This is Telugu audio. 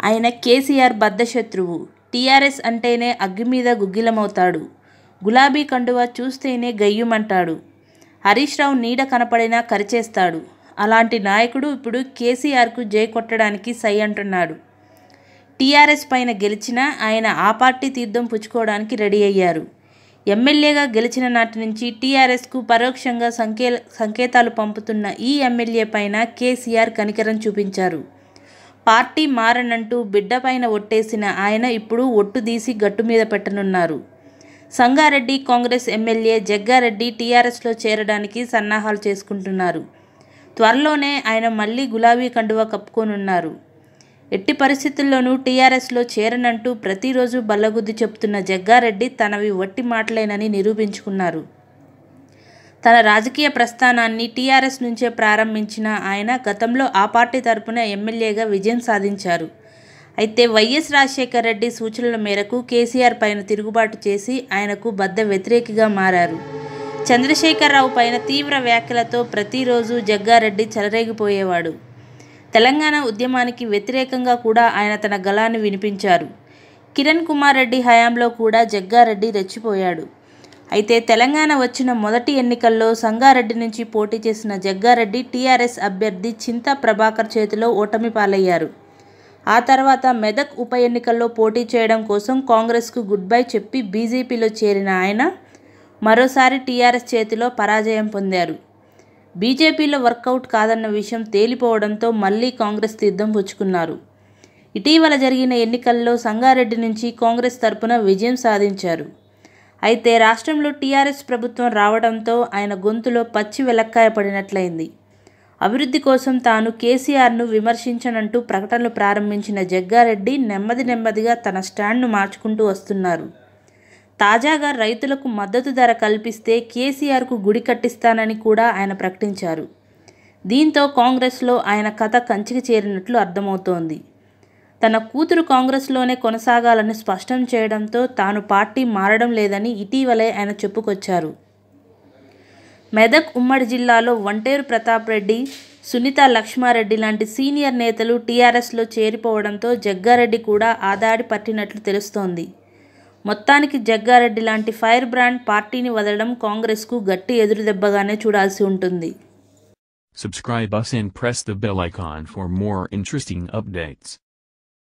ఆయన కేసీఆర్ బద్ధశత్రువు. టీఆర్ఎస్ అంటేనే అగ్గి మీద గుగ్గిలమవుతాడు. గులాబీ కండువా చూస్తేనే గయ్యుమంటాడు. హరీష్ రావు నీడ కనపడినా కరిచేస్తాడు. అలాంటి నాయకుడు ఇప్పుడు కేసీఆర్కు జై కొట్టడానికి సై అంటున్నాడు. టీఆర్ఎస్ పైన గెలిచినా ఆయన ఆ పార్టీ తీర్థం పుచ్చుకోవడానికి రెడీ అయ్యారు. ఎమ్మెల్యేగా గెలిచిన నాటి నుంచి టీఆర్ఎస్కు పరోక్షంగా సంకే సంకేతాలు పంపుతున్న ఈ ఎమ్మెల్యే పైన కేసీఆర్ కనికరం చూపించారు. పార్టీ మారనంటూ బిడ్డపైన ఒట్టేసిన ఆయన ఇప్పుడు ఒట్టు తీసి గట్టు మీద పెట్టనున్నారు. సంగారెడ్డి కాంగ్రెస్ ఎమ్మెల్యే జగ్గారెడ్డి టీఆర్ఎస్లో చేరడానికి సన్నాహాలు చేసుకుంటున్నారు. త్వరలోనే ఆయన మళ్ళీ గులాబీ కండువా కప్పుకోనున్నారు. ఎట్టి పరిస్థితుల్లోనూ టీఆర్ఎస్లో చేరనంటూ ప్రతిరోజు బల్లగుద్ది చెప్తున్న జగ్గారెడ్డి తనవి వట్టి మాటలేనని నిరూపించుకున్నారు. తన రాజకీయ ప్రస్థానాన్ని టీఆర్ఎస్ నుంచే ప్రారంభించిన ఆయన గతంలో ఆ పార్టీ తరపున ఎమ్మెల్యేగా విజయం సాధించారు. అయితే వైఎస్ రాజశేఖర రెడ్డి సూచనల మేరకు కేసీఆర్ పైన తిరుగుబాటు చేసి ఆయనకు బద్ద వ్యతిరేకిగా మారారు. చంద్రశేఖరరావు పైన తీవ్ర వ్యాఖ్యలతో ప్రతిరోజు జగ్గారెడ్డి చెలరేగిపోయేవాడు. తెలంగాణ ఉద్యమానికి వ్యతిరేకంగా కూడా ఆయన తన గళాన్ని వినిపించారు. కిరణ్ కుమార్ రెడ్డి హయాంలో కూడా జగ్గారెడ్డి రెచ్చిపోయాడు. అయితే తెలంగాణ వచ్చిన మొదటి ఎన్నికల్లో సంగారెడ్డి నుంచి పోటీ చేసిన జగ్గారెడ్డి టీఆర్ఎస్ అభ్యర్థి చింతా ప్రభాకర్ చేతిలో ఓటమి పాలయ్యారు. ఆ తర్వాత మెదక్ ఉప ఎన్నికల్లో పోటీ చేయడం కోసం కాంగ్రెస్కు గుడ్ బై చెప్పి బీజేపీలో చేరిన ఆయన మరోసారి టీఆర్ఎస్ చేతిలో పరాజయం పొందారు. బీజేపీలో వర్కౌట్ కాదన్న విషయం తేలిపోవడంతో మళ్ళీ కాంగ్రెస్ తీర్థం పుచ్చుకున్నారు. ఇటీవల జరిగిన ఎన్నికల్లో సంగారెడ్డి నుంచి కాంగ్రెస్ తరపున విజయం సాధించారు. అయితే రాష్ట్రంలో టీఆర్ఎస్ ప్రభుత్వం రావడంతో ఆయన గొంతులో పచ్చి వెలక్కాయ పడినట్లయింది. అభివృద్ధి కోసం తాను కేసీఆర్ను విమర్శించనంటూ ప్రకటనలు ప్రారంభించిన జగ్గారెడ్డి నెమ్మది నెమ్మదిగా తన స్టాండ్ను మార్చుకుంటూ వస్తున్నారు. తాజాగా రైతులకు మద్దతు ధర కల్పిస్తే కేసీఆర్కు గుడి కట్టిస్తానని కూడా ఆయన ప్రకటించారు. దీంతో కాంగ్రెస్లో ఆయన కథ కంచికి చేరినట్లు అర్థమవుతోంది. తన కూతురు కాంగ్రెస్లోనే కొనసాగాలని స్పష్టం చేయడంతో తాను పార్టీ మారడం లేదని ఇటీవలే ఆయన చెప్పుకొచ్చారు. మెదక్ ఉమ్మడి జిల్లాలో వంటేరు ప్రతాప్ రెడ్డి సునీత లక్ష్మారెడ్డి లాంటి సీనియర్ నేతలు టీఆర్ఎస్లో చేరిపోవడంతో జగ్గారెడ్డి కూడా ఆదాడి పట్టినట్లు తెలుస్తోంది. మొత్తానికి జగ్గారెడ్డి లాంటి ఫైర్ బ్రాండ్ పార్టీని వదలడం కాంగ్రెస్కు గట్టి ఎదురుదెబ్బగానే చూడాల్సి ఉంటుంది. Subscribe us and press the bell icon for more interesting updates.